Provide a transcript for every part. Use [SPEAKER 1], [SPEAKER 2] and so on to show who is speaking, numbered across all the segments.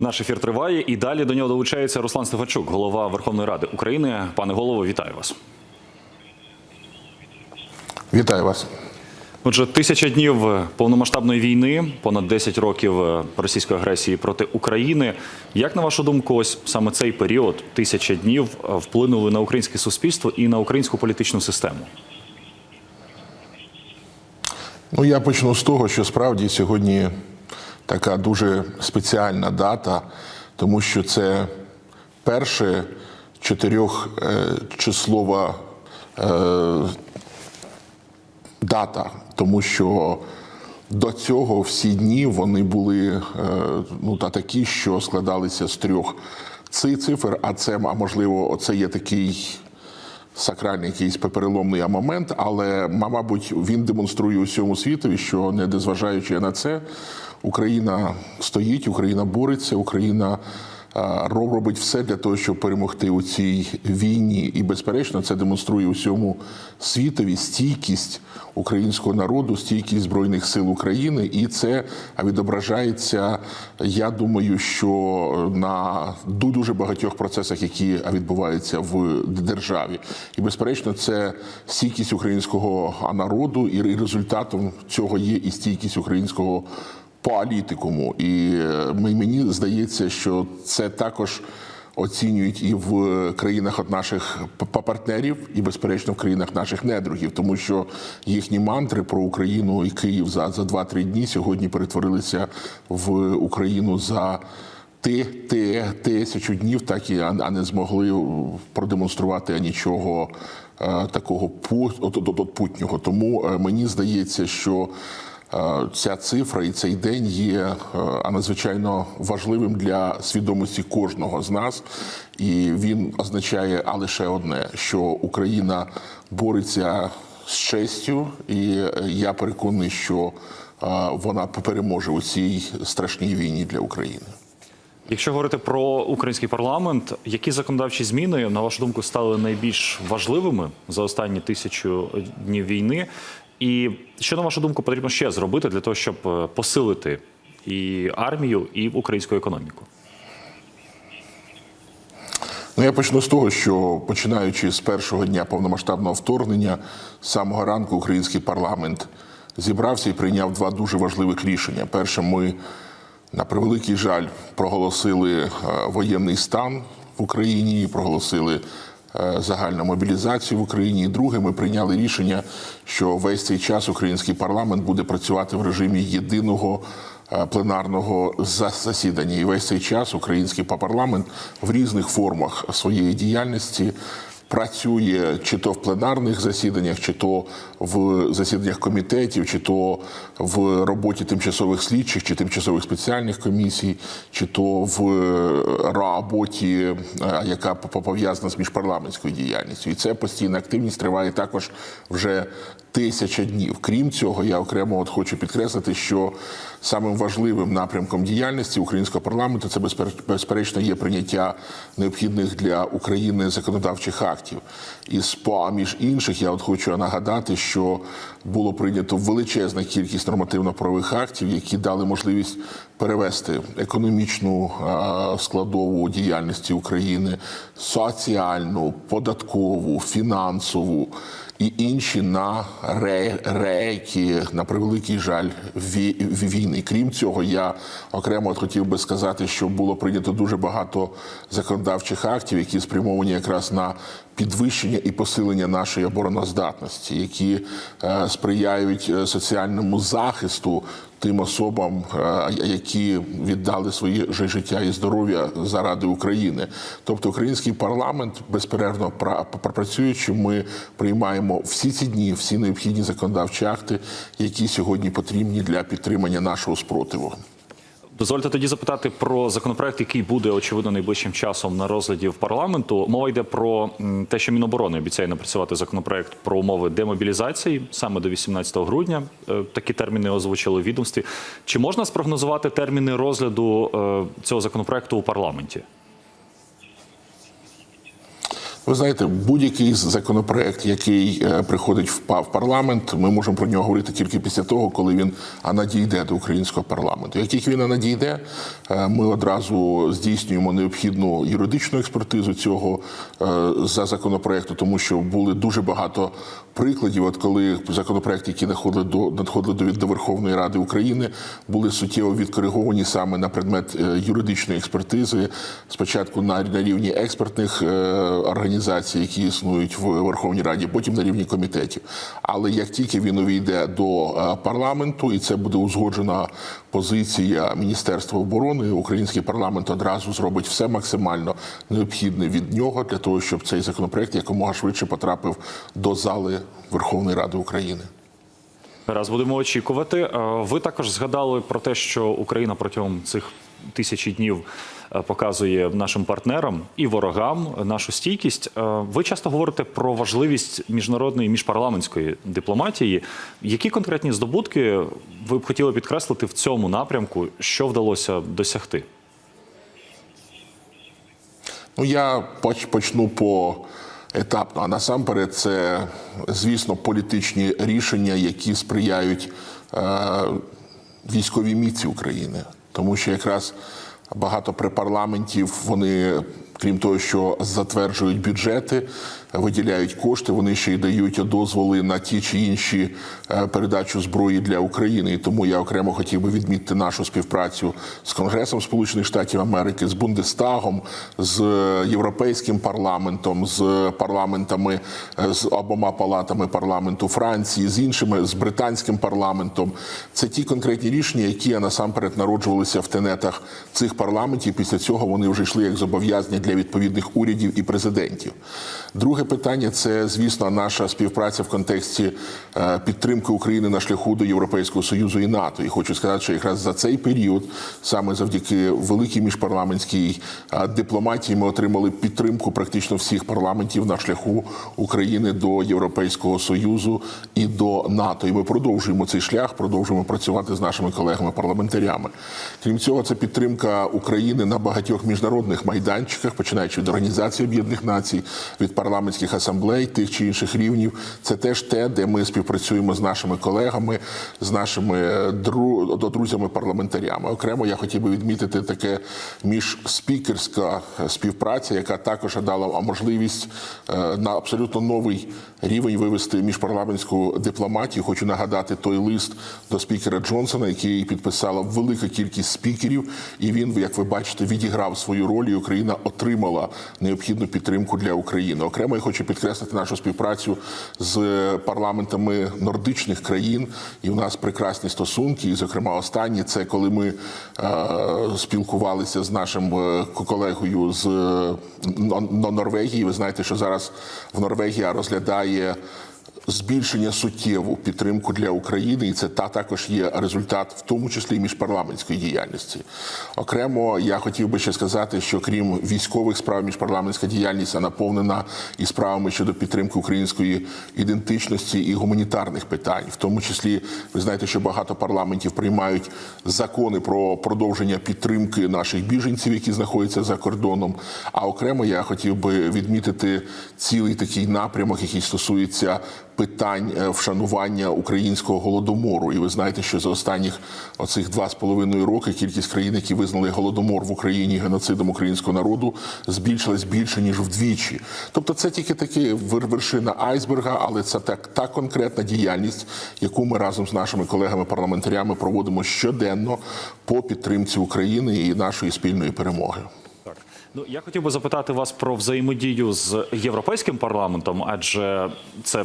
[SPEAKER 1] Наш ефір триває, і далі до нього долучається Руслан Стефанчук, голова Верховної Ради України. Пане голово, вітаю вас.
[SPEAKER 2] Вітаю вас.
[SPEAKER 1] Отже, тисяча днів повномасштабної війни, понад 10 років російської агресії проти України. Як на вашу думку, ось саме цей період, тисяча днів, вплинули на українське суспільство і на українську політичну систему?
[SPEAKER 2] Ну, я почну з того, що справді сьогодні така дуже спеціальна дата, тому що це перше чотирьохчислова е, дата, тому що до цього всі дні вони були е, ну, та такі, що складалися з трьох ци- цифр, а це, можливо, це є такий сакральний якийсь переломний момент, але мабуть він демонструє усьому світові, що не на це, Україна стоїть, Україна бореться, Україна робить все для того, щоб перемогти у цій війні. І безперечно, це демонструє усьому світові стійкість українського народу, стійкість збройних сил України, і це відображається. Я думаю, що на дуже багатьох процесах, які відбуваються в державі, і безперечно, це стійкість українського народу, і результатом цього є і стійкість українського політикуму. І е, мені здається, що це також оцінюють і в країнах от наших партнерів, і безперечно в країнах наших недругів, тому що їхні мантри про Україну і Київ за, за 2-3 дні сьогодні перетворилися в Україну за. Ти, ти тисячу днів, так і а не змогли продемонструвати нічого е, такого путнього. Тому е, мені здається, що е, ця цифра і цей день є е, надзвичайно важливим для свідомості кожного з нас, і він означає а лише одне: що Україна бореться з честю, і е, я переконаний, що е, вона переможе у цій страшній війні для України.
[SPEAKER 1] Якщо говорити про український парламент, які законодавчі зміни, на вашу думку, стали найбільш важливими за останні тисячу днів війни? І що, на вашу думку, потрібно ще зробити для того, щоб е, посилити і армію, і українську економіку?
[SPEAKER 2] Ну, я почну з того, що починаючи з першого дня повномасштабного вторгнення, з самого ранку український парламент зібрався і прийняв два дуже важливих рішення. Перше, ми на превеликий жаль проголосили е, воєнний стан в Україні, проголосили е, загальну мобілізацію в Україні. І друге, ми прийняли рішення, що весь цей час український парламент буде працювати в режимі єдиного е, пленарного засідання. І весь цей час український парламент в різних формах своєї діяльності. Працює чи то в пленарних засіданнях, чи то в засіданнях комітетів, чи то в роботі тимчасових слідчих чи тимчасових спеціальних комісій, чи то в роботі, е, яка по- пов'язана з міжпарламентською діяльністю. І це постійна активність триває також вже тисяча днів. Крім цього, я окремо от хочу підкреслити, що самим важливим напрямком діяльності українського парламенту це безпер- безперечно є прийняття необхідних для України законодавчих актів. І поміж інших я от хочу нагадати, що було прийнято величезна кількість нормативно-правових актів, які дали можливість перевести економічну складову діяльності України, соціальну, податкову, фінансову і інші на ре- рейки, на превеликий жаль, ві- війни. Крім цього, я окремо от хотів би сказати, що було прийнято дуже багато законодавчих актів, які спрямовані якраз на підвищення і посилення нашої обороноздатності, які е, сприяють е, соціальному захисту тим особам, які віддали своє життя і здоров'я заради України. Тобто український парламент безперервно пра- пра- працюючи, ми приймаємо всі ці дні, всі необхідні законодавчі акти, які сьогодні потрібні для підтримання нашого спротиву.
[SPEAKER 1] Дозвольте тоді запитати про законопроект, який буде очевидно найближчим часом на розгляді в парламенту. Мова йде про те, що Міноборони обіцяє напрацювати законопроект про умови демобілізації саме до 18 грудня. Е, Такі терміни озвучили в відомстві. Чи можна спрогнозувати терміни розгляду е, цього законопроекту у парламенті?
[SPEAKER 2] Ви знаєте, будь-який законопроект, який е, приходить в парламент, ми можемо про нього говорити тільки після того, коли він надійде до українського парламенту. Як тільки він надійде, е, ми одразу здійснюємо необхідну юридичну експертизу цього е, за законопроекту, тому що були дуже багато прикладів, от коли законопроекти, які надходили до надходили до, Верховної Ради України, були суттєво відкориговані саме на предмет юридичної експертизи. Спочатку на, рівні експертних е, організацій, які існують в Верховній Раді, потім на рівні комітетів. Але як тільки він увійде до е, парламенту, і це буде узгоджена позиція Міністерства оборони, український парламент одразу зробить все максимально необхідне від нього для того, щоб цей законопроект якомога швидше потрапив до зали Верховної Ради України.
[SPEAKER 1] Раз будемо очікувати. Е, Ви також згадали про те, що Україна протягом цих тисячі днів е, показує нашим партнерам і ворогам нашу стійкість. Е, Ви часто говорите про важливість міжнародної міжпарламентської дипломатії. Які конкретні здобутки ви б хотіли підкреслити в цьому напрямку, що вдалося досягти?
[SPEAKER 2] Ну, я почну по етапно. А насамперед, це, звісно, політичні рішення, які сприяють е, військовій міці України. Тому що якраз багато припарламентів вони. Крім того, що затверджують бюджети, виділяють кошти, вони ще й дають дозволи на ті чи інші е, передачу зброї для України. І тому я окремо хотів би відмітити нашу співпрацю з Конгресом Сполучених Штатів Америки, з Бундестагом, з Європейським парламентом, з парламентами е, з обома палатами парламенту Франції, з іншими з британським парламентом. Це ті конкретні рішення, які насамперед народжувалися в тенетах цих парламентів. Після цього вони вже йшли як зобов'язання для відповідних урядів і президентів. Друге питання це, звісно, наша співпраця в контексті е, підтримки України на шляху до Європейського Союзу і НАТО. І хочу сказати, що якраз за цей період, саме завдяки великій міжпарламентській е, дипломатії, ми отримали підтримку практично всіх парламентів на шляху України до Європейського Союзу і до НАТО. І ми продовжуємо цей шлях, продовжуємо працювати з нашими колегами-парламентарями. Крім цього, це підтримка України на багатьох міжнародних майданчиках, починаючи від Організації Об'єднаних Націй, від парламентських асамблей, тих чи інших рівнів. Це теж те, де ми співпрацюємо з нашими колегами, з нашими е, друзями-парламентарями. Окремо я хотів би відмітити таке міжспікерська співпраця, яка також дала можливість е, на абсолютно новий рівень вивести міжпарламентську дипломатію. Хочу нагадати той лист до спікера Джонсона, який підписала велика кількість спікерів, і він, як ви бачите, відіграв свою роль. і Україна отримала необхідну підтримку для України. Окремо я хочу підкреслити нашу співпрацю з парламентами нордичних країн, і в нас прекрасні стосунки. І, зокрема, останні це коли ми е, спілкувалися з нашим е, колегою з е, Норвегії. Ви знаєте, що зараз в Норвегія розглядає збільшення суттєву підтримку для України, і це та також є результат, в тому числі і міжпарламентської діяльності. Окремо, я хотів би ще сказати, що крім військових справ, міжпарламентська діяльність наповнена і справами щодо підтримки української ідентичності і гуманітарних питань, в тому числі ви знаєте, що багато парламентів приймають закони про продовження підтримки наших біженців, які знаходяться за кордоном. А окремо я хотів би відмітити цілий такий напрямок, який стосується питань е, вшанування українського голодомору. І ви знаєте, що за останніх оцих два з половиною роки кількість країн, які визнали голодомор в Україні геноцидом українського народу, збільшилась більше ніж вдвічі. Тобто, це тільки таки вер- вершина айсберга, але це так та конкретна діяльність, яку ми разом з нашими колегами-парламентарями проводимо щоденно по підтримці України і нашої спільної перемоги.
[SPEAKER 1] Ну я хотів би запитати вас про взаємодію з європейським парламентом, адже це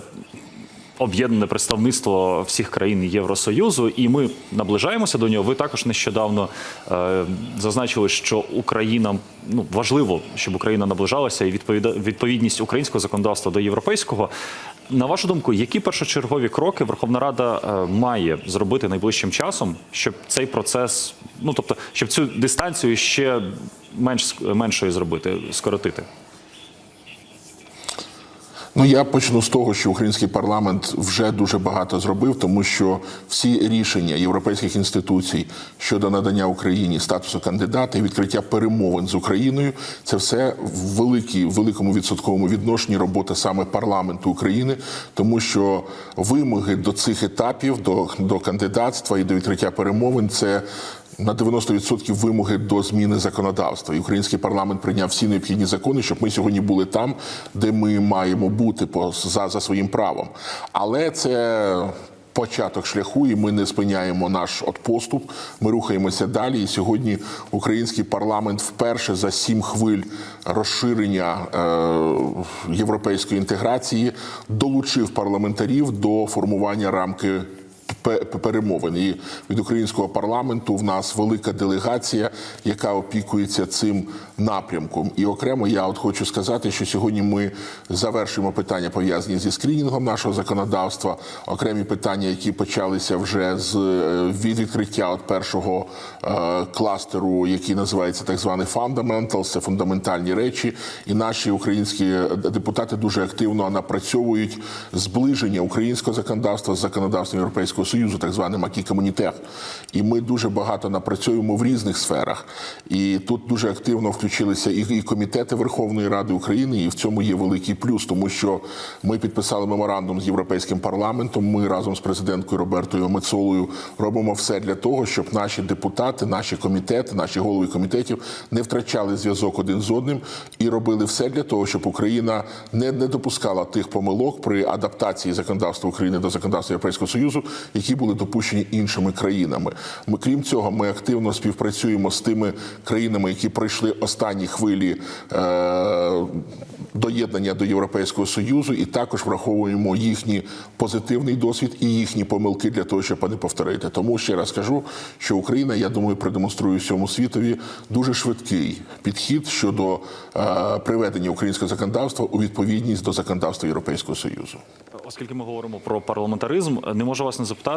[SPEAKER 1] об'єднане представництво всіх країн Євросоюзу, і ми наближаємося до нього. Ви також нещодавно е, зазначили, що Україна ну важливо, щоб Україна наближалася, і відповідність українського законодавства до європейського. На вашу думку, які першочергові кроки Верховна Рада е, має зробити найближчим часом, щоб цей процес, ну тобто, щоб цю дистанцію ще менш меншою зробити, скоротити?
[SPEAKER 2] Ну я почну з того, що український парламент вже дуже багато зробив, тому що всі рішення європейських інституцій щодо надання Україні статусу кандидата і відкриття перемовин з Україною це все в великій, великому відсотковому відношенні робота саме парламенту України, тому що вимоги до цих етапів, до, до кандидатства і до відкриття перемовин це. На 90% вимоги до зміни законодавства. І український парламент прийняв всі необхідні закони, щоб ми сьогодні були там, де ми маємо бути по за, за своїм правом. Але це початок шляху, і ми не спиняємо наш от поступ. Ми рухаємося далі. І сьогодні український парламент вперше за сім хвиль розширення е, європейської інтеграції долучив парламентарів до формування рамки перемовин. І від українського парламенту в нас велика делегація, яка опікується цим напрямком. І окремо я от хочу сказати, що сьогодні ми завершуємо питання пов'язані зі скрінінгом нашого законодавства, окремі питання, які почалися вже з е, від відкриття от першого е, кластеру, який називається так званий Fundamentals, це фундаментальні речі. І наші українські депутати дуже активно напрацьовують зближення українського законодавства з законодавством Європейського Союзу, так званим акі комунітех. І ми дуже багато напрацьовуємо в різних сферах. І тут дуже активно включилися і, і комітети Верховної Ради України, і в цьому є великий плюс, тому що ми підписали меморандум з європейським парламентом. Ми разом з президенткою Робертою Мецолою робимо все для того, щоб наші депутати, наші комітети, наші голови комітетів не втрачали зв'язок один з одним і робили все для того, щоб Україна не, не допускала тих помилок при адаптації законодавства України до законодавства Європейського Союзу, які були допущені іншими країнами. Ми крім цього, ми активно співпрацюємо з тими країнами, які пройшли останні хвилі. Е- Доєднання до Європейського союзу, і також враховуємо їхній позитивний досвід і їхні помилки для того, щоб не повторити. Тому ще раз кажу, що Україна, я думаю, продемонструє всьому світові дуже швидкий підхід щодо е, приведення українського законодавства у відповідність до законодавства Європейського союзу.
[SPEAKER 1] Оскільки ми говоримо про парламентаризм, не можу вас не запитати.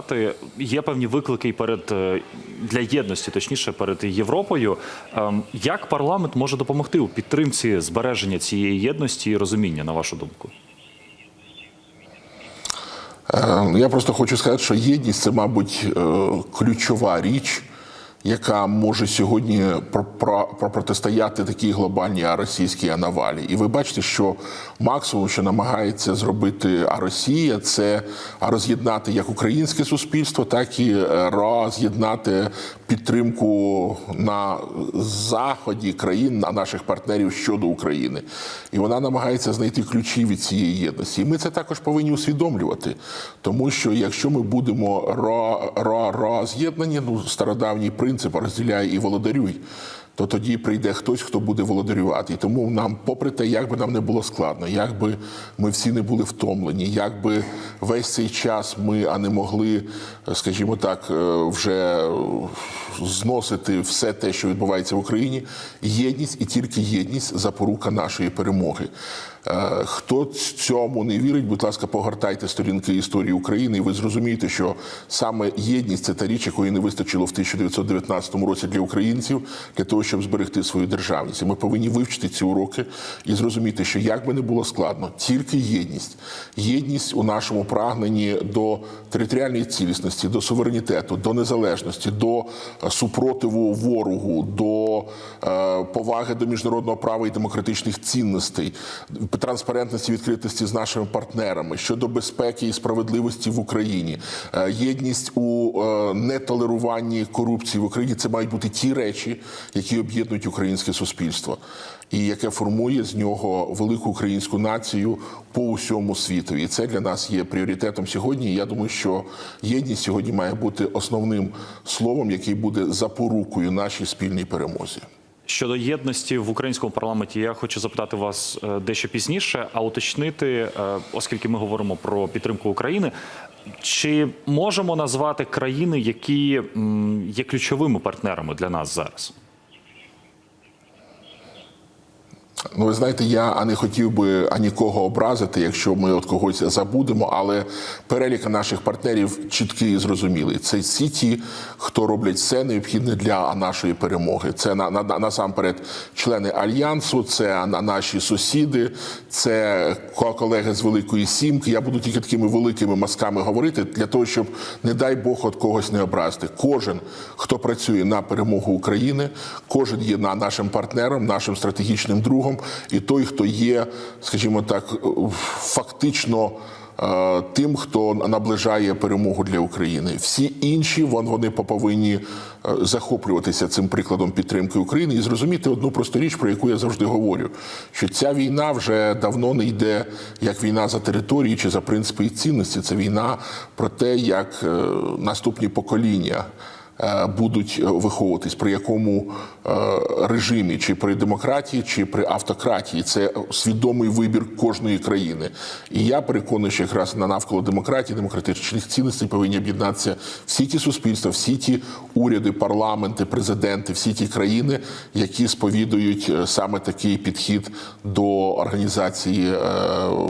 [SPEAKER 1] Є певні виклики перед е, для єдності, точніше, перед Європою. Ем, Як парламент може допомогти у підтримці збереження цієї єдності і розуміння, на вашу думку?
[SPEAKER 2] Е, Я просто хочу сказати, що єдність це, мабуть, е, ключова річ, яка може сьогодні про- про- про- протистояти такій глобальній російській анавалі. І ви бачите, що максимум, що намагається зробити Росія, це роз'єднати як українське суспільство, так і е, роз'єднати підтримку на заході країн на наших партнерів щодо України. І вона намагається знайти ключі від цієї єдності. І ми це також повинні усвідомлювати, тому що якщо ми будемо ро, ро, роз'єднані, ну стародавній принцип розділяй і володарюй. То тоді прийде хтось, хто буде володарювати. І тому нам, попри те, як би нам не було складно, як би ми всі не були втомлені, як би весь цей час ми а не могли, скажімо так, е, вже зносити все те, що відбувається в Україні, єдність і тільки єдність запорука нашої перемоги. Е, Хто цьому не вірить, будь ласка, погортайте сторінки історії України, і ви зрозумієте, що саме єдність це та річ, якої не вистачило в 1919 році для українців, для того, щоб зберегти свою державність. Ми повинні вивчити ці уроки і зрозуміти, що як би не було складно, тільки єдність, єдність у нашому прагненні до територіальної цілісності, до суверенітету, до незалежності, до е, супротиву ворогу, до е, поваги до міжнародного права і демократичних цінностей, транспарентності, відкритості з нашими партнерами щодо безпеки і справедливості в Україні, е, єдність у нетолеруванні корупції в Україні. Це мають бути ті речі, які об'єднують українське суспільство, і яке формує з нього велику українську націю по усьому світу. І це для нас є пріоритетом сьогодні. Я думаю, що єдність сьогодні має бути основним словом, який буде запорукою нашій спільній перемозі.
[SPEAKER 1] Щодо єдності в українському парламенті, я хочу запитати вас е, дещо пізніше, а уточнити, е, оскільки ми говоримо про підтримку України, чи можемо назвати країни, які є ключовими партнерами для нас зараз?
[SPEAKER 2] Ну, ви знаєте, я не хотів би нікого образити, якщо ми от когось забудемо, але перелік наших партнерів чіткий і зрозумілий. Це всі ті, хто роблять все необхідне для нашої перемоги. Це на, на, на- насамперед члени альянсу, це на- наші сусіди, це колеги з Великої Сімки. Я буду тільки такими великими мазками говорити для того, щоб, не дай Бог, от когось не образити. Кожен, хто працює на перемогу України, кожен є на нашим партнером, нашим стратегічним другом, і той, хто є, скажімо так, фактично. е, Тим, хто наближає перемогу для України, всі інші вони повинні е, захоплюватися цим прикладом підтримки України і зрозуміти одну просту річ, про яку я завжди говорю: що ця війна вже давно не йде як війна за території чи за принципи і цінності. Це війна про те, як е, наступні покоління будуть е, виховуватись, при якому е, режимі, чи при демократії, чи при автократії. Це свідомий вибір кожної країни. І я переконаний, що якраз на навколо демократії, демократичних цінностей повинні об'єднатися всі ті суспільства, всі ті уряди, парламенти, президенти, всі ті країни, які сповідують е, саме такий підхід до організації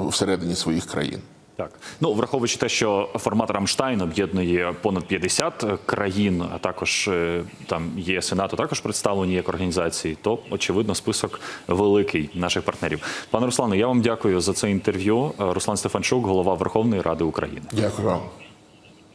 [SPEAKER 2] всередині своїх країн.
[SPEAKER 1] Так, ну враховуючи те, що формат Рамштайн об'єднує понад 50 країн, а також е, там ЄС і НАТО також представлені як організації, то очевидно список великий наших партнерів. Пане Руслане, я вам дякую за це інтерв'ю. Руслан Стефанчук, голова Верховної Ради України.
[SPEAKER 2] Дякую вам.